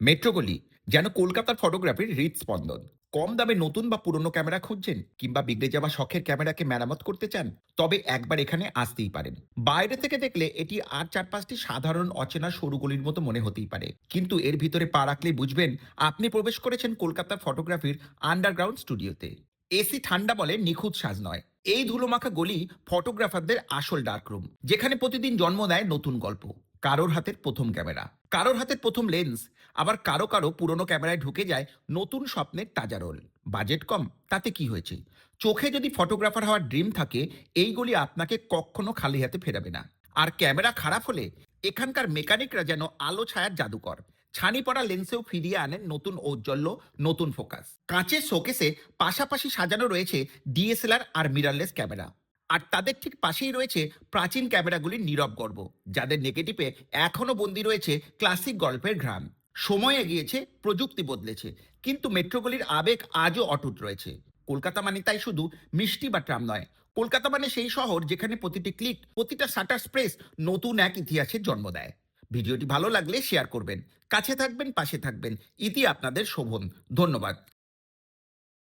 মেট্রোগলি, যেন কলকাতার ফটোগ্রাফির হৃদস্পন্দন কম দামে নতুন বা পুরনো ক্যামেরা খুঁজছেন কিংবা বিগড়ে যাওয়া শখের ক্যামেরাকে মেরামত করতে চান, তবে একবার এখানে আসতেই পারেন। বাইরে থেকে দেখলে এটি আর চার পাঁচটি সাধারণ অচেনা সরু গলির মতো মনে হতেই পারে। কিন্তু এর ভিতরে পা রাখলে বুঝবেন, আপনি প্রবেশ করেছেন কলকাতার ফটোগ্রাফির আন্ডারগ্রাউন্ড স্টুডিওতে। এসি ঠান্ডা বলে নিখুঁত সাজ নয়। এই ধুলোমাখা গলি ফটোগ্রাফারদের আসল ডার্করুম, যেখানে প্রতিদিন জন্ম দেয় নতুন গল্প। কারোর হাতের প্রথম ক্যামেরা। কারোর হাতের প্রথম লেন্স, আবার কারও কারও পুরনো ক্যামেরায় ঢুকে যায় নতুন স্বপ্নের তাজা রোল। বাজেট কম, তাতে কি হয়েছে? চোখে যদি ফটোগ্রাফার হওয়ার ড্রিম থাকে এইগুলি আপনাকে কখনো খালি হাতে ফেরাবে না। আর ক্যামেরা খারাপ হলে এখানকার মেকানিকরা যেন আলো ছায়ার জাদুকর। ছানি পড়া লেন্সেও ফিরিয়ে আনেন নতুন ঔজ্জ্বল্য, নতুন ফোকাস। কাঁচের শোকেসে পাশাপাশি সাজানো রয়েছে ডিএসএলআর আর মিরারলেস ক্যামেরা। আর তাদের ঠিক পাশেই রয়েছে প্রাচীন ক্যামেরাগুলির নীরব গর্ব, যাদের নেগেটিভে এখনও বন্দি রয়েছে ক্লাসিক গল্পের ঘ্রাণ। সময় এগিয়েছে, প্রযুক্তি বদলেছে, কিন্তু মেট্রোগুলির আবেগ আজও অটুট রয়েছে। কলকাতা মানে তাই শুধু মিষ্টি বা ট্রাম নয়, কলকাতা মানে সেই শহর যেখানে প্রতিটি ক্লিক প্রতিটা শাটার স্প্রেস নতুন এক ইতিহাসের জন্ম দেয়। ভিডিওটি ভালো লাগলে শেয়ার করবেন, কাছে থাকবেন, পাশে থাকবেন, ইতি আপনাদের শোভন। ধন্যবাদ।